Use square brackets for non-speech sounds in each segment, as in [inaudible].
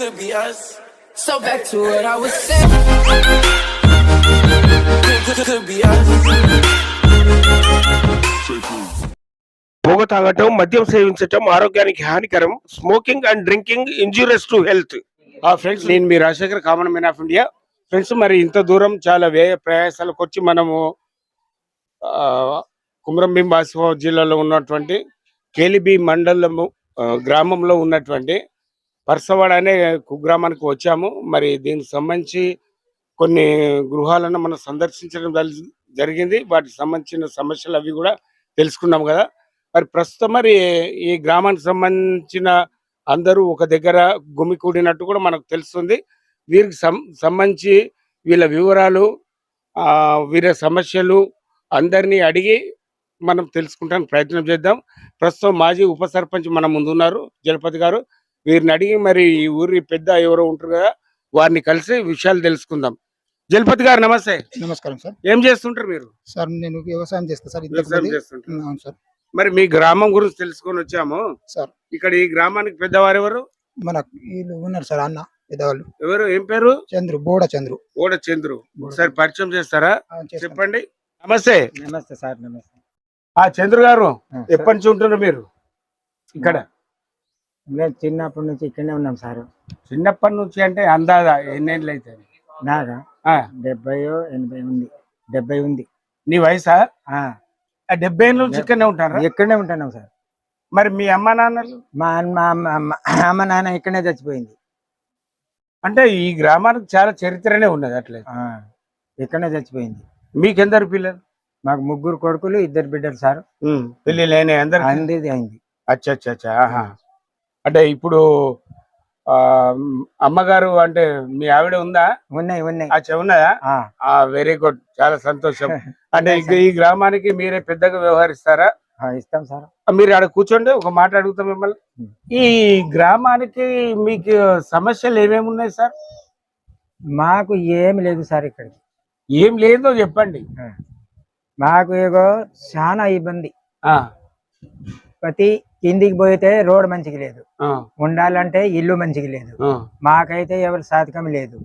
could be us. So back to what I was saying. Could, be us. పొగ తాగటం మద్యం సేవించటం ఆరోగ్యానికి హానికరం smoking and drinking injurious to health friends నేను మీ Rajasekhar common man of India friends మరి ఇంత దూరం చాలా వ్యయ ప్రయాసాలకు వచ్చి మనము కుమ్రంభీం బాసిఫా జిల్లాలో ఉన్నటువంటి కేలిబి మండలము గ్రామంలో ఉన్నటువంటి పర్సవాడ అనే కుగ్రామానికి వచ్చాము. మరి దీనికి సంబంధించి కొన్ని గృహాలను మనం సందర్శించడం జరి- జరిగింది. వాటికి సంబంధించిన సమస్యలు అవి కూడా తెలుసుకున్నాం కదా. మరి ప్రస్తుతం మరి ఈ గ్రామానికి సంబంధించిన అందరూ ఒక దగ్గర గుమి కూడినట్టు కూడా మనకు తెలుస్తుంది. వీరికి సం- సంబంధించి వీళ్ళ వివరాలు వీరి సమస్యలు అందరినీ అడిగి మనం తెలుసుకుంటానికి ప్రయత్నం చేద్దాం. ప్రస్తుతం మాజీ ఉప సర్పంచ్ మన ముందున్నారు జలపతి గారు. వీరిని అడిగి మరి ఈ ఊరి పెద్ద ఎవరో ఉంటారు కదా వారిని కలిసి విషయాలు తెలుసుకుందాం. జలపతి గారు నమస్తే. నమస్కారం సార్. ఏం చేస్తుంటారు మీరు? సార్ నేను వ్యవసాయం చేస్తా సార్ ఇంతకు వ్యవసాయం ముందు- చేస్తుంటారు. అవును సార్. మరి మీ గ్రామం గురించి తెలుసుకొని వచ్చాము. సార్. ఇక్కడ ఈ గ్రామానికి పెద్దవారు ఎవరు? మన వీళ్ళు ఉన్నారు సార్ అన్న పెద్దవాళ్ళు. ఎవరు? ఏం పేరు? చంద్రు బోడ చంద్రు. ఓడ చంద్రు. ఒకసారి పరిచయం చేస్తారా. చెప్పండి. నమస్తే. నమస్తే సార్ నమస్తే. ఆ చంద్రు గారు ఎప్పటి నుంచి ఉంటున్నారు మీరు? ఇక్కడ. మేము చిన్నప్పటి నుంచి ఇక్కడనే ఉన్నాం సార్. చిన్నప్పటి నుంచి అంటే అందాదా ఎన్నేళ్ళు అయితే నాగా డెబ్బయో ఎనభై ఉంది. డెబ్బై ఉంది. నీ వయసా? డెబ్బై ఏళ్ళ నుంచి ఇక్కడనే ఉంటారా? ఇక్కడనే ఉంటున్నాం సార్. మరి మీ అమ్మ నాన్నలు? మా అమ్మ నాన్న ఇక్కడనే చచ్చిపోయింది. అంటే ఈ గ్రామానికి చాలా చరిత్రనే ఉన్నది అట్లే ఇక్కడనే చచ్చిపోయింది. మీకెందరు పిల్లలు? మాకు ముగ్గురు కొడుకులు ఇద్దరు బిడ్డలు సార్. పెళ్ళి లేని అందరు అందిది అయింది. అచ్చా అచ్చా అచ్చా. అంటే ఇప్పుడు అమ్మగారు అంటే మీ ఆవిడ ఉందా? ఉన్నాయి ఉన్నాయి. అచ్చా ఆ. వెరీ గుడ్ చాలా సంతోషం. అంటే [laughs] ఈ గ్రామానికి మీరే పెద్దగా వ్యవహరిస్తారా? ఇస్తాం సార్. మీరు ఆడ కూర్చోండి ఒక మాట అడుగుతాం మిమ్మల్ని. ఈ గ్రామానికి మీకు సమస్యలు ఏమేమి ఉన్నాయి సార్? మాకు ఏమి లేదు సార్ ఇక్కడికి. ఏం లేదో చెప్పండి. మాకు ఏగో చాలా ఇబ్బంది. ఆ, ప్రతి కిందికి పోయితే రోడ్ మంచిగా లేదు. ఉండాలంటే ఇల్లు మంచిగా లేదు. మాకైతే ఎవరి సాధకం లేదు?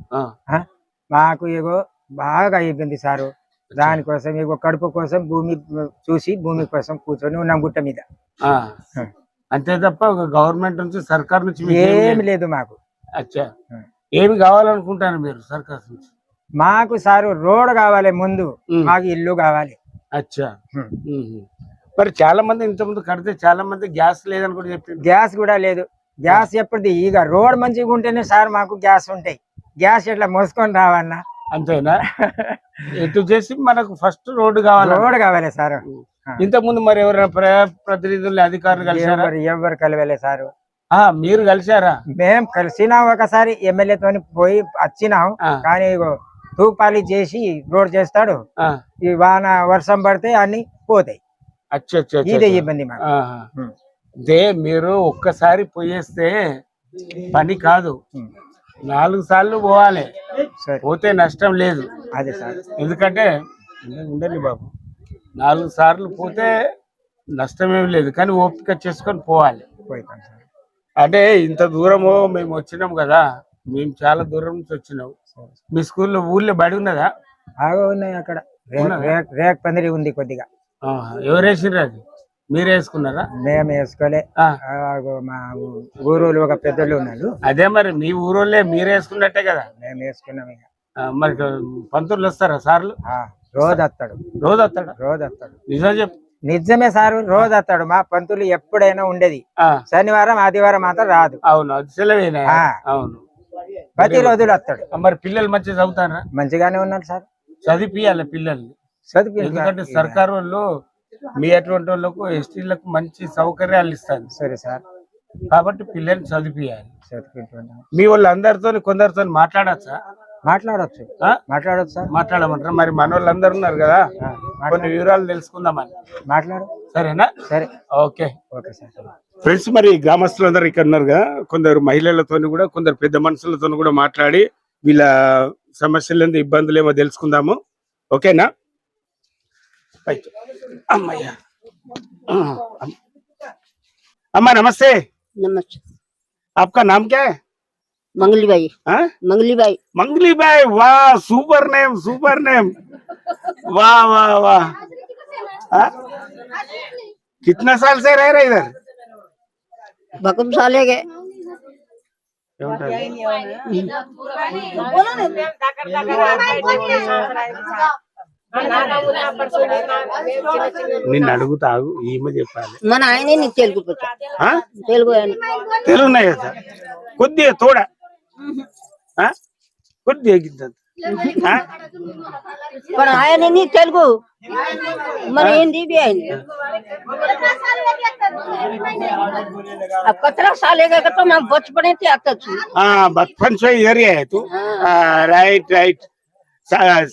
మాకు ఏగో బాగా అయిపోయింది సారు. దానికోసం ఏగో కడుపు కోసం భూమి చూసి భూమి కోసం కూర్చొని ఉన్నాం గుట్ట మీద. అంతే తప్ప ఒక గవర్నమెంట్ నుంచి సర్కార్ నుంచి ఏమి లేదు. మాకు. అచ్చా. ఏమి కావాలనుకుంటారు మీరు సర్కార్ నుంచి? మాకు సారు రోడ్ కావాలి ముందు. మాకు ఇల్లు కావాలి. అచ్చా. మరి చాలా మంది ఇంతకుముందు కడితే చాలా మంది గ్యాస్ లేదని కూడా చెప్పింది గ్యాస్ కూడా లేదు. గ్యాస్ ఎప్పటిది ఇక రోడ్ మంచిగా ఉంటేనే సార్ మాకు గ్యాస్ ఉంటాయి. గ్యాస్ ఎట్లా మోసుకొని రావన్నా? అంతేనా? ఎటు చేసి మనకు ఫస్ట్ రోడ్డు కావాలి? రోడ్ కావాలి సార్. ఇంతకు ముందు మరి ఎవరైనా ప్రతినిధులు అధికారులు కలిసారా ఎవరు కలవలే సారు. ఆ, మీరు కలిసారా మేం కలిసినాం ఒకసారి ఎమ్మెల్యేతో పోయి వచ్చినాం. కానీ తూపాలి చేసి రోడ్ చేస్తాడు. ఈ వాన వర్షం పడితే అన్ని పోతాయి. ఇదే అచ్చా. ఇబ్బంది మాకు. ఆహా. ఉమ్. దే మీరు ఒక్కసారి పోయేస్తే పని కాదు. నాలుగు సార్లు పోవాలి. పోతే నష్టం లేదు. అదే సార్. ఎందుకంటే ఉండండి బాబు. నాలుగు సార్లు పోతే నష్టమేం లేదు. కానీ ఓపిక చేసుకొని పోవాలి. అంటే ఇంత దూరము మేము వచ్చినాం కదా. మేము చాలా దూరం నుంచి వచ్చినాం. మీ స్కూల్లో ఊర్లో బడి ఉన్నదా? బాగా ఉన్నాయి అక్కడ. రేక్- పందిరి ఉంది కొద్దిగా. ఎవరు వేసిర్రు అది? మీరు వేసుకున్నారా? మేము వేసుకోలే. మా ఊరోళ్ళు ఒక పెద్దలు ఉన్నారు. అదే మరి మీ ఊరోళ్ళే మీరు వేసుకున్నట్టే కదా? మేము వేసుకున్నాం ఇక. మరి పంతులు వస్తారా సార్లు? ఆ, రోజు వస్తాడు. రోజు వస్తాడా? రోజు వస్తాడు. నిజం చెప్పు. నిజమే సారు రోజు వస్తాడు. మా పంతులు ఎప్పుడైనా ఉండేది. శనివారం ఆదివారం మాత్రం రాదు. అవును అది సెలవేనా. అవును. ప్రతి రోజులు వస్తాడు మరి పిల్లలు మంచిగా చదువుతారా? మంచిగానే ఉన్నాడు సార్. చదివిపియాలి పిల్లల్ని. ఎందుకంటే సర్కారు వాళ్ళు మీ అటువంటి వాళ్ళకు ఎస్టీలకు మంచి సౌకర్యాలు ఇస్తారు సరే సార్. కాబట్టి పిల్లల్ని చదువుకుంటున్నాం మీ వాళ్ళు అందరితో కొందరితో మాట్లాడచ్చా? మాట్లాడొచ్చు? మాట్లాడొచ్చు సార్. మాట్లాడమంటారా? మరి మన వాళ్ళు అందరు ఉన్నారు కదా. కొన్ని వివరాలు తెలుసుకుందామని. మాట్లాడు. సరేనా? సరే. ఓకే. Okay sir. ఫ్రెండ్స్ మరి గ్రామస్తులందరూ ఇక్కడ ఉన్నారు కదా. కొందరు మహిళలతో కూడా కొందరు పెద్ద మనుషులతో కూడా మాట్లాడి వీళ్ళ సమస్యలు ఇబ్బందులు ఏమో తెలుసుకుందాము. ఓకేనా? రైట్ అమ్మయ్య అమ్మా నమస్తే नमस्ते आपका नाम क्या है मंगलीबाई हाँ? मंगलीबाई मंगली भाई वाह सुपर नेम सुपर नेम वाह वाह वाह हाँ? कितना साल से रह रहे इधर भकुम साले के నిన్ను అడుగుతావు ఈమె చెప్పాలి మన ఆయనే నీకు తెలుగు పచ్చ ఆ? తెలుగు ఆయన తెలుగు ఉన్నాయి కదా కొద్దిగా తోడ ఆ? కొద్దిగా గింతంత. ఆ? पण ఆయన నీ తెలుగు మన हिंदी भी है अब कतरा साले का तो मैं बचपने से आता छू हाँ बचपन से इधर ही है तू हाँ, राइट राइट स-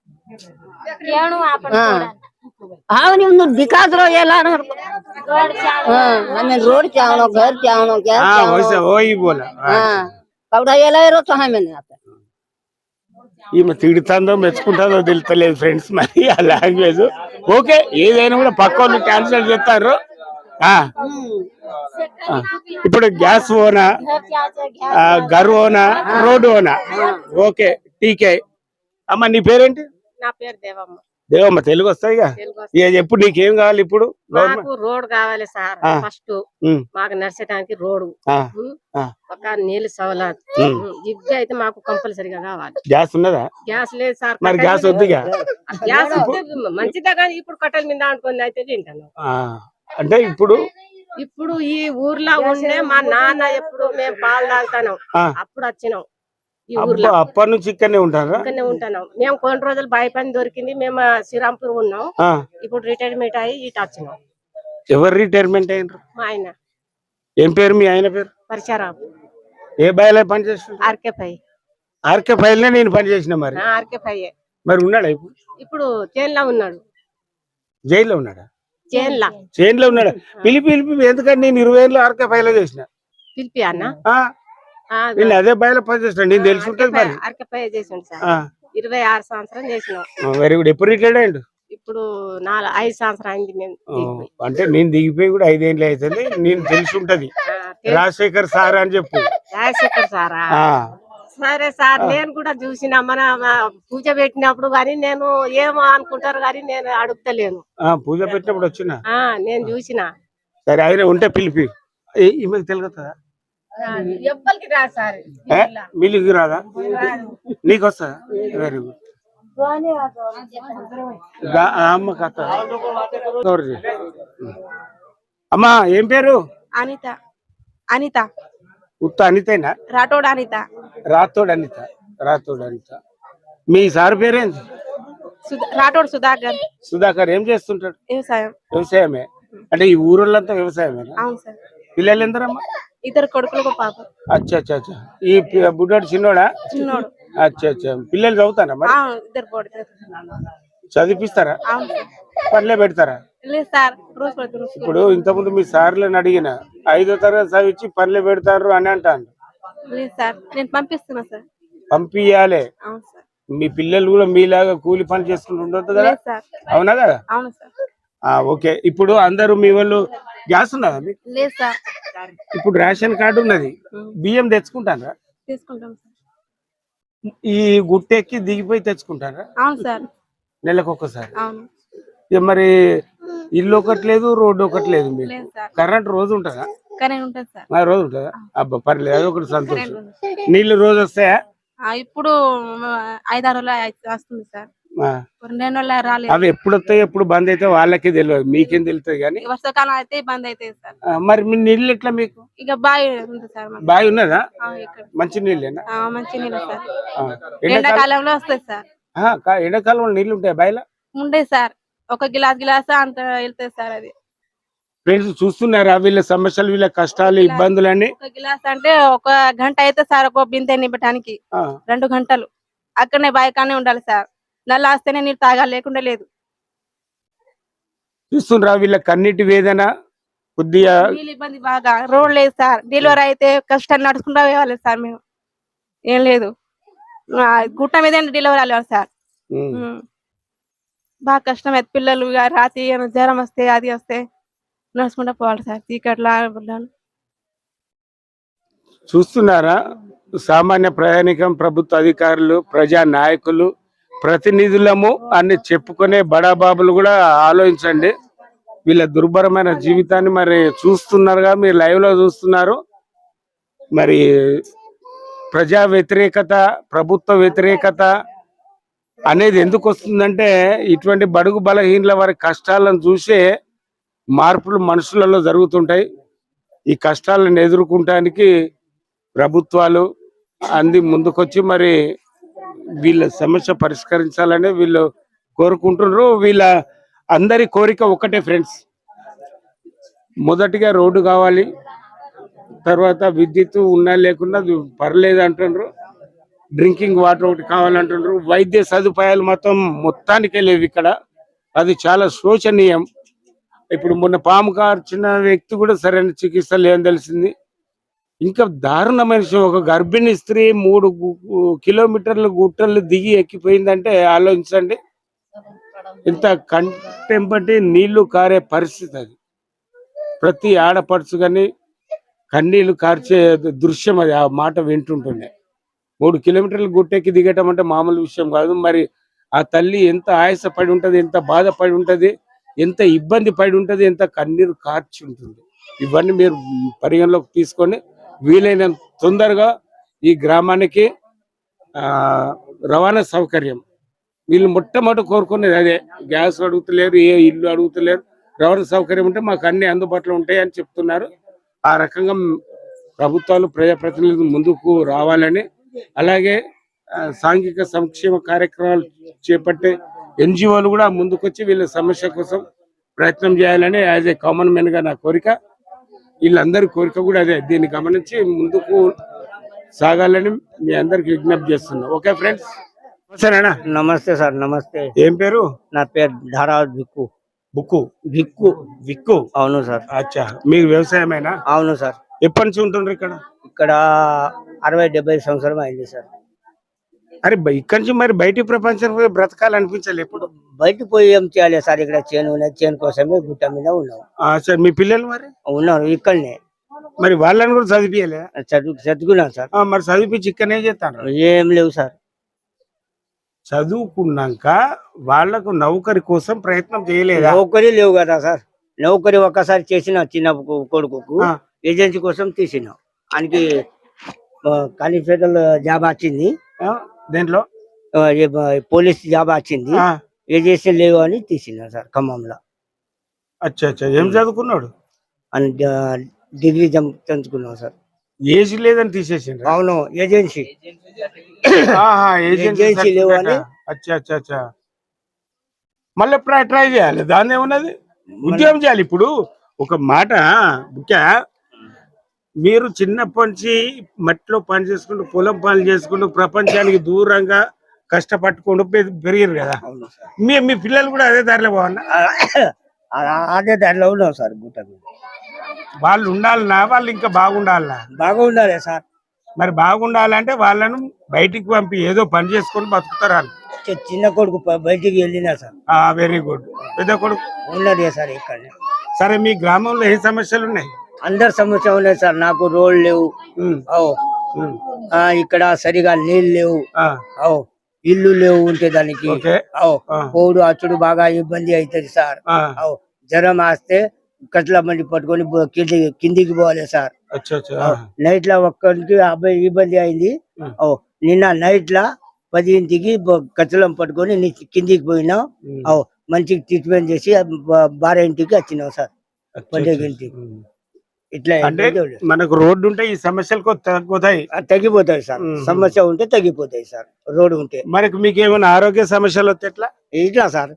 दिखा दो ये ला हाँ हमें रोड चावनो घर चावनो क्या हाँ वैसे वही बोला हाँ कपड़ा ये ला रो तो हमें नहीं आता ఈమె తిడుతుందో మెచ్చుకుంటుందో తెలుస్తలేదు ఫ్రెండ్స్ మరి ఆ లాంగ్వేజ్ ఓకే ఏదైనా కూడా పక్క వాళ్ళు క్యాన్సిల్ చేస్తారు ఆ, ఆ. ఇప్పుడు గ్యాస్ ఓనా ఆ, గర్ ఓనా రోడ్ ఓనా ఓకే టీకే అమ్మ నీ పేరేంటి నా పేరు దేవమ్మ. దేవమ్మ తెలుగు వస్తాయిగా. ఇక? చెప్పు నీకేం కావాలి ఇప్పుడు? మాకు రోడ్ కావాలి సార్. ఫస్ట్ మాకు నడిచడానికి ఆ. ఒక నీళ్ళు సవలత్ ఉమ్. ఇవి అయితే మాకు కంపల్సరీగా కావాలి. గ్యాస్ ఉన్నదా? గ్యాస్ లేదు సార్ మరి గ్యాస్ వద్దుగా గ్యాస్ వద్దు, మంచిదే కానీ ఇప్పుడు కట్టెల మీద అనుకుని అయితే తింటాను. అంటే ఇప్పుడు? ఇప్పుడు ఈ ఊర్లో ఉండే మా నాన్న ఎప్పుడు మేము పాలు తాగుతాను. అప్పుడు వచ్చినాం. అప్పటి నుంచి ఇక్కడనే ఉంటారా? ఇక్కడనే ఉంటున్నాం మేము కొన్ని రోజులు బాయ్ పని దొరికింది. మేము శ్రీరాంపూర్ ఉన్నాం. ఇప్పుడు రిటైర్మెంట్ అయ్యి ఇటు వచ్చినాం. ఎవరు రిటైర్మెంట్ అయినరు? మా ఆయన. ఏం పేరు? మీ ఆయన పేరు? పరిచయం ఏ బాయిలో పని చేస్తుంటారు? ఆర్కే పై. ఆర్కే ఫైల్ నేను పని చేసిన మరి. ఆర్కే పై మరి ఉన్నాడా ఇప్పుడు? ఇప్పుడు చేన్లో ఉన్నాడు. జైల్లో ఉన్నాడా? చేన్లా చైన్లో ఉన్నాడా? పిలిపి పిలిపి ఎందుకంటే నేను ఇరవై ఏళ్ళు ఆర్కే ఫైల్ చేసిన? పిలిపి అన్న. నేను అదే. బాయిలో పని చేసిన నేను తెలిసి ఉంటుంది మరి. చేసిండు సార్. ఇరవై ఆరు సంవత్సరం చేసినాం. వెరీ గుడ్ ఎప్పుడు రిటైర్డ్ అయ్యిండు? ఇప్పుడు నాలుగు ఐదు సంవత్సరం అయింది మేము. అంటే నేను దిగిపోయి కూడా ఐదేళ్ళు అవుతుంది నేను తెలిసి. ఉంటది. రాజశేఖర్ సార్ అని చెప్పు. రాజశేఖర్ సారా? సరే సార్ నేను కూడా చూసిన మన పూజ పెట్టినప్పుడు కానీ నేను ఏమో అనుకుంటారు కానీ నేను అడుగుతలేను. ఆ, పూజ పెట్టినప్పుడు వచ్చిన? నేను చూసిన. సరే ఆయన ఉంటే పిలిపి. తెలుగుతుందా ఎవ్వరికి సార్? మిల్లుకి రాదా? నీకు వస్తుందా వెరీ గుడ్. అమ్మ కథ. అమ్మా ఏం పేరు? అనిత. అనిత. ఉత్త అనితేనా? రాఠోడ్ అనిత. రాతోడు అనిత. రాతోడు అనిత. మీ సార్ పేరేంటి సుధా రాఠోడ్ సుధాకర్. సుధాకర్ ఏం చేస్తుంటాడు? వ్యవసాయం. వ్యవసాయమే. అంటే ఈ ఊరోళ్ళంతా అవును సార్. పిల్లలు ఎందరమ్మా? ఇద్దరు కొడుకులు ఒక పాప. అచ్చా అచ్చా అచ్చా. ఈ బుడ్డోడు చిన్నోడా? చిన్నోడు. అచ్చా అచ్చా. పిల్లలు చదువుతారా మరి? ఇద్దరు సార్ పనిలే పెడతారా? లేదు సార్ రోజు పడుతుంది ఇప్పుడు ఇంతకుముందు మీ సార్లను అడిగిన ఐదో తరగతి చదివించి పనులు పెడతారు అని అంటాను లేదు సార్ నేను పంపిస్తున్నా సార్. పంపియాలే. అవును సార్. మీ పిల్లలు కూడా మీలాగా కూలి పని చేసుకుంటూ ఉండొద్దు కదా? లేదు సార్. అవునా కదా? అవును సార్. ఆ, ఓకే. ఇప్పుడు అందరూ మీ వాళ్ళు గ్యాస్ ఉన్నదా మీకు? లేదు సార్. ఇప్పుడు రేషన్ కార్డు ఉన్నది. బియ్యం తెచ్చుకుంటారా తీసుకుంటాం సార్. ఈ గుట్టెక్కి దిగిపోయి తెచ్చుకుంటారా అవును సార్. నెలకు ఒక్కసారి అవును. ఇక మరి ఇల్లు ఒకటి లేదు రోడ్డు ఒకటి లేదు మీకు. లేదు సార్. కరెంట్ రోజు ఉంటుందా? కరెంట్ ఉంటుంది సార్. ఆ, రోజు ఉంటుందా? అబ్బా పర్లేదు అదొకటి సంతోషం. కరెంట్ ఉంటుంది నీళ్ళు రోజు వస్తాయా? ఆ, ఇప్పుడు ఐదారు వస్తుంది సార్. అవి ఎప్పుడు వస్తాయి ఎప్పుడు బంద్ అయితే వాళ్ళకే తెలియదు మీకేం తెలుస్తుంది కానీ వర్షాకాలం అయితే బంద్ అవుతుంది సార్. మరి మీ నీళ్ళు ఎట్లా మీకు? ఇక బావి ఉంది సార్. బావి ఉన్నదా? మంచి నీళ్ళేనా? మంచి నీళ్ళు సార్. ఎండాకాలంలో వస్తుంది సార్. ఎండాకాలంలో నీళ్ళు ఉంటాయి బావిలో? ఉండే సార్. ఒక గిలాస్ గిలాస్ అంత వెళ్తుంది సార్ అది. ఫ్రెండ్స్ చూస్తున్నారా వీళ్ళ సమస్యలు వీళ్ళ కష్టాలు ఇబ్బందులన్నీ? ఒక గిలాస్ అంటే ఒక గంట అయితే సార్ ఒక బిందె నింపడానికి ఆ, రెండు గంటలు. అక్కడనే బాయికానే ఉండాలి సార్. నల్ల వస్తేనే నీళ్ళు తాగాలి లేకుండా లేదు. చూస్తున్నారా వీళ్ళ కన్నీటి వేదన కొద్దిగా ఇబ్బంది బాగా. రోడ్ లేదు సార్. డెలివరీ అయితే కష్టాలు నడుచుకుంటా పోవాలి సార్ మేము. ఏం లేదు. గుట్ట మీద డెలివరీ అవ్వాలి సార్. బాగా కష్టం. అయితే పిల్లలు రాత్రి జ్వరం వస్తే అది వస్తే నడుచుకుంటా పోవాలి సార్. చీకట్లా చూస్తున్నారా? సామాన్య ప్రయాణికం ప్రభుత్వ అధికారులు ప్రజా నాయకులు ప్రతినిధులము అని చెప్పుకునే బడాబాబులు కూడా ఆలోచించండి. వీళ్ళ దుర్భరమైన జీవితాన్ని మరి చూస్తున్నారుగా మీరు లైవ్లో చూస్తున్నారు. మరి ప్రజా వ్యతిరేకత ప్రభుత్వ వ్యతిరేకత అనేది ఎందుకు వస్తుందంటే ఇటువంటి బడుగు బలహీనల వారి కష్టాలను చూసే మార్పులు మనుషులలో జరుగుతుంటాయి. ఈ కష్టాలను ఎదుర్కొంటానికి ప్రభుత్వాలు అంది ముందుకొచ్చి మరి వీళ్ళ సమస్య పరిష్కరించాలని వీళ్ళు కోరుకుంటున్నారు. వీళ్ళ అందరి కోరిక ఒకటే ఫ్రెండ్స్. మొదటిగా రోడ్డు కావాలి తర్వాత విద్యుత్ ఉన్నా లేకున్నా పర్లేదు అంటున్నారు. డ్రింకింగ్ వాటర్ ఒకటి కావాలంటున్నారు. వైద్య సదుపాయాలు మొత్తం మొత్తానికే లేవు ఇక్కడ. అది చాలా శోచనీయం. ఇప్పుడు మొన్న పాము కార్చిన వ్యక్తి కూడా సరైన చికిత్స లేదని తెలిసింది. ఇంకా దారుణమైన విషయం ఒక గర్భిణీ స్త్రీ మూడు కిలోమీటర్లు కిలోమీటర్ల గుట్టలు దిగి ఎక్కిపోయిందంటే ఆలోచించండి. ఇంత కంటెంపటి నీళ్ళు కారే పరిస్థితి అది. ప్రతి ఆడపడుచు కానీ కన్నీళ్ళు కార్చే దృశ్యం అది ఆ మాట వింటుంటుండే. మూడు కిలోమీటర్ల గుట్టెక్కి దిగటం అంటే మామూలు విషయం కాదు. మరి ఆ తల్లి ఎంత ఆయాస పడి ఉంటుంది ఎంత బాధపడి ఉంటుంది ఎంత ఇబ్బంది పడి ఉంటది ఎంత కన్నీరు కార్చి ఉంటుంది. ఇవన్నీ మీరు పరిగణలోకి తీసుకొని వీలైన తొందరగా ఈ గ్రామానికి ఆ రవాణా సౌకర్యం. వీళ్ళు మొట్టమొదటి కోరుకునేది అదే. గ్యాస్ అడుగుతలేరు ఏ ఇల్లు అడుగుతలేరు. రవాణా సౌకర్యం ఉంటే మాకు అన్ని అందుబాటులో ఉంటాయి అని చెప్తున్నారు. ఆ రకంగా ప్రభుత్వాలు ప్రజాప్రతినిధులు ముందుకు రావాలని అలాగే సాంఘిక సంక్షేమ కార్యక్రమాలు చేపట్టే ఎన్జిఓలు కూడా ముందుకొచ్చి వీళ్ళ సమస్య కోసం ప్రయత్నం చేయాలని యాజ్ ఏ కామన్ మ్యాన్గా నా కోరిక. వీళ్ళందరి కోరిక కూడా అదే. దీన్ని గమనించి ముందుకు సాగాలని మీ అందరికి విజ్ఞప్తి చేస్తున్నా. Okay friends? సరేనా నమస్తే సార్ నమస్తే. ఏం పేరు? నా పేరు ధారా భిక్కు బుక్కు భిక్కు విక్కు అవును సార్. అచ్చా. మీకు వ్యవసాయమేనా? అవును సార్. ఎప్పటి నుంచి ఉంటుండ్రు ఇక్కడ? ఇక్కడ అరవై డెబ్బై సంవత్సరం అయింది సార్. అరే ఇక్కడి నుంచి మరి బయటి ప్రపంచం బ్రతకాలనిపించాలి ఎప్పుడు? బయట పోయి ఏం చేయాలి సార్? ఇక్కడ చేను ఉన్నది చేను కోసమే గుట్ట మీద ఉన్నాం. ఆ, సరే మీ పిల్లలు మరి? ఉన్నారు ఇక్కడనే. మరి వాళ్ళని కూడా చదివియాలి? చదువు చదువుకున్నాం సార్. మరి చదివించి ఇక్కడనే చేస్తాను ఏం లేవు సార్. చదువుకున్నాక వాళ్ళకు నౌకరి కోసం ప్రయత్నం చేయలేదా? నౌకరీ లేవు కదా సార్. నౌకరీ ఒక్కసారి చేసిన చిన్న కొ- కొడుకుకు ఆ. ఏజెన్సీ కోసం తీసినాం. ఆయనకి కానిస్టేబుల్ జాబ్ వచ్చింది. ఆ, దేంట్లో? ఏ పోలీస్ జాబ్ వచ్చింది. ఆ, ఏజెన్సీ లేవు అని తీసినాం సార్ ఖమ్మంలో. అచ్చా అచ్చా. ఏం చదువుకున్నాడు? అని డిగ్రీ చదువుకున్నాం సార్. ఏజ్ లేదని తీసేసిండ్రు? అవును ఏజెన్సీ. లేవు అని- అచ్చా అచ్చా అచ్చా. మళ్ళీ ట్రై చేయాలి. దాన్ని ఏమున్నది? ఉద్యోగం చేయాలి ఇప్పుడు. ఒక మాట ముఖ్య మీరు చిన్నప్పటి నుంచి మట్టిలో పని చేసుకుంటూ పొలం పని చేసుకుంటూ ప్రపంచానికి దూరంగా కష్టపట్టుకుంటూ పెరిగారు కదా. మీ మీ పిల్లలు కూడా అదే దారిలో ఆ- అదే దాంట్లో ఉన్నాం సార్ గుట్ట వాళ్ళు ఉండాలన్నా వాళ్ళు ఇంకా బాగుండాలనా బాగా ఉండాలి సార్. మరి బాగుండాలంటే వాళ్ళను బయటికి పంపి ఏదో పని చేసుకొని బతుకుతారు వాళ్ళు. చిన్న కొడుకు బయటికి వెళ్ళినా సార్. Very good. పెద్ద కొడుకు. ఉన్నది సార్ ఇక్కడ సరే మీ గ్రామంలో ఏ సమస్యలు ఉన్నాయి? అందరు సమస్య ఉన్నాయి సార్. నాకు రోడ్ లేవు. ఇక్కడ సరిగా నీళ్ళు లేవు. ఇల్లు లేవు ఉంటే దానికి. పోడు అచ్చుడు బాగా ఇబ్బంది అవుతుంది సార్. జ్వరం వస్తే కట్ల మంది పట్టుకొని కింది కిందికి పోవాలి సార్. నైట్లో ఒక్కరికి అబ్బాయి ఇబ్బంది అయింది. ఓ నిన్న నైట్ లా పదింటికి కచ్చలం పట్టుకొని కిందికి పోయినాం. ఓ మంచి ట్రీట్మెంట్ చేసి బారా ఇంటికి వచ్చినాం సార్. పండుగ. ఇంటికి. ఇట్లా అంటే. మనకు రోడ్డు ఉంటే ఈ సమస్యలు తగ్గుతాయి ఆ, తగ్గిపోతాయి సార్. సమస్య ఉంటే తగ్గిపోతాయి సార్. రోడ్డు ఉంటే. మరి మీకు ఏమైనా ఆరోగ్య సమస్యలు వస్తే ఎట్లా? ఇట్లా సార్.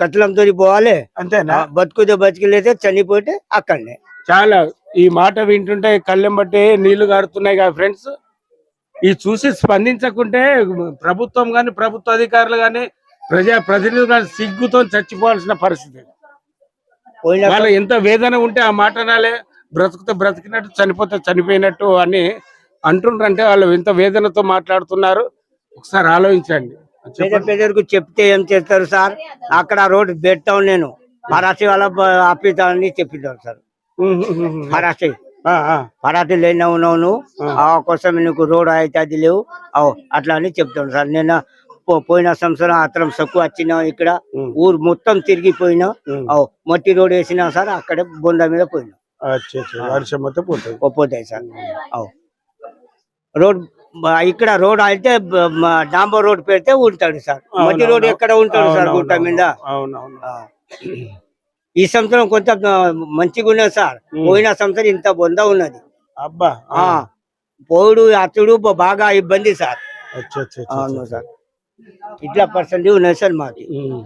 కచ్చలంతో పోవాలి. అంతేనా? బతుకుతే బతికిలేతే చనిపోతే అక్కడనే. చాలా ఈ మాట వింటుంటే కళ్ళెం బట్టి నీళ్ళు గారుతున్నాయి కదా ఫ్రెండ్స్. ఈ చూసి స్పందించకుంటే ప్రభుత్వం గాని ప్రభుత్వ అధికారులు గాని ప్రజా ప్రతినిధులు గాని సిగ్గుతో చచ్చిపోవాల్సిన పరిస్థితి. వాళ్ళ ఎంత వేదన ఉంటే ఆ మాట నాలే బ్రతుకుతే బ్రతికినట్టు చనిపోతే చనిపోయినట్టు అని అంటుండ్రంటే వాళ్ళు ఎంత వేదనతో మాట్లాడుతున్నారు. ఒకసారి ఆలోచించండి. పేద. పేదలకు చెప్తే ఏం చేస్తారు సార్? అక్కడ రోడ్ పెడతాం నేను. మరాఠీ వాళ్ళ ఆపితానని చెప్పినారు సార్. ఆ, మరాఠీ లేని నువ్వు ఆ. కోసం నీకు రోడ్ అయితే అది లేవు. అవు అట్లా అని చెప్తాను సార్. నేను పో- పోయిన సంవత్సరం అతరం సక్కు వచ్చినా ఇక్కడ. ఊరు మొత్తం తిరిగిపోయినా మట్టి రోడ్ వేసినా సార్ అక్కడే బొంద మీద పోయినా. వర్షం మొత్తం పోతుంది. పోతాయి సార్. అవు. రోడ్ ఇక్కడ రోడ్ అయితే డాంబర్ రోడ్ పెడితే ఉంటాడు సార్. మట్టి రోడ్ ఎక్కడ ఉంటాడు సార్ గుట్ట మీద. ఈ సంవత్సరం కొంత మంచిగా ఉన్నది సార్. పోయిన సంవత్సరం ఇంత బొంద ఉన్నది. అబ్బా పోడు అతుడు బాగా ఇబ్బంది సార్. అవును. సార్. ఇట్లా పర్సెంట్ ఉన్నది సార్ ఉమ్.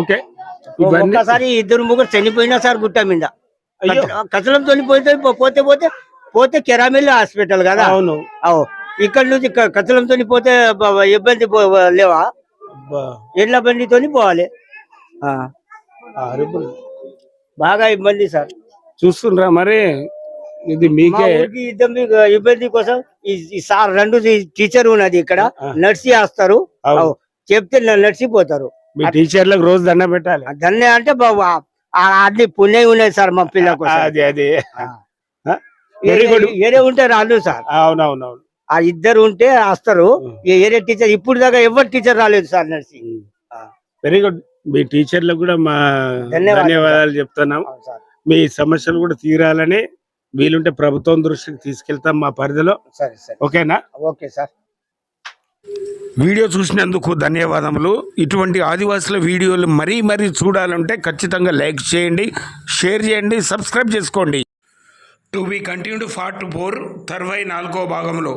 ఓకే. ఒక్కసారి ఇద్దరు ముగ్గురు చనిపోయినా సార్ గుట్ట మీద. కచలం తోలిపోతే పోతే పోతే పోతే కెరామిల్ హాస్పిటల్ కదా? అవును. అవు. ఇక్కడ నుంచి కచలంతో పోతే ఇబ్బంది లేవా? ఎడ్ల బండితోని పోవాలి. బాగా ఇబ్బంది సార్. చూస్తుండ్రా మరి. ఇది మీకే. ఇబ్బంది కోసం ఈ- సార్ రెండు టీచర్ ఉన్నది ఇక్కడ. నడిచి వస్తారు. చెప్తే నడిచిపోతారు మీ టీచర్లకు రోజు దండం పెట్టాలి. దాన్ని అంటే బాబు అన్ని పుణ్యం ఉన్నాయి సార్ మా పిల్ల కోసం అది అది. ఏరే- ఉంటే రాదు సార్. అవునవునవును. ఆ ఇద్దరు ఉంటే వస్తారు. ఏరే టీచర్ ఇప్పుడు దాకా ఎవరు టీచర్ రాలేదు సార్ ఆ. వెరీ గుడ్ మీ టీచర్లకు కూడా మా ధన్యవాదాలు. చెప్తున్నాం. మీ సమస్యలు కూడా తీరాలని వీలుంటే ప్రభుత్వం దృష్టికి తీసుకెళ్తాం మా పరిధిలో. సరే సరే. ఓకేనా? Okay sir. వీడియో చూసినందుకు ధన్యవాదములు. ఇటువంటి ఆదివాసుల వీడియోలు మరీ మరీ చూడాలంటే ఖచ్చితంగా లైక్ చేయండి షేర్ చేయండి సబ్స్క్రైబ్ చేసుకోండి. To be continued part four తర్వై నాలుగో భాగంలో.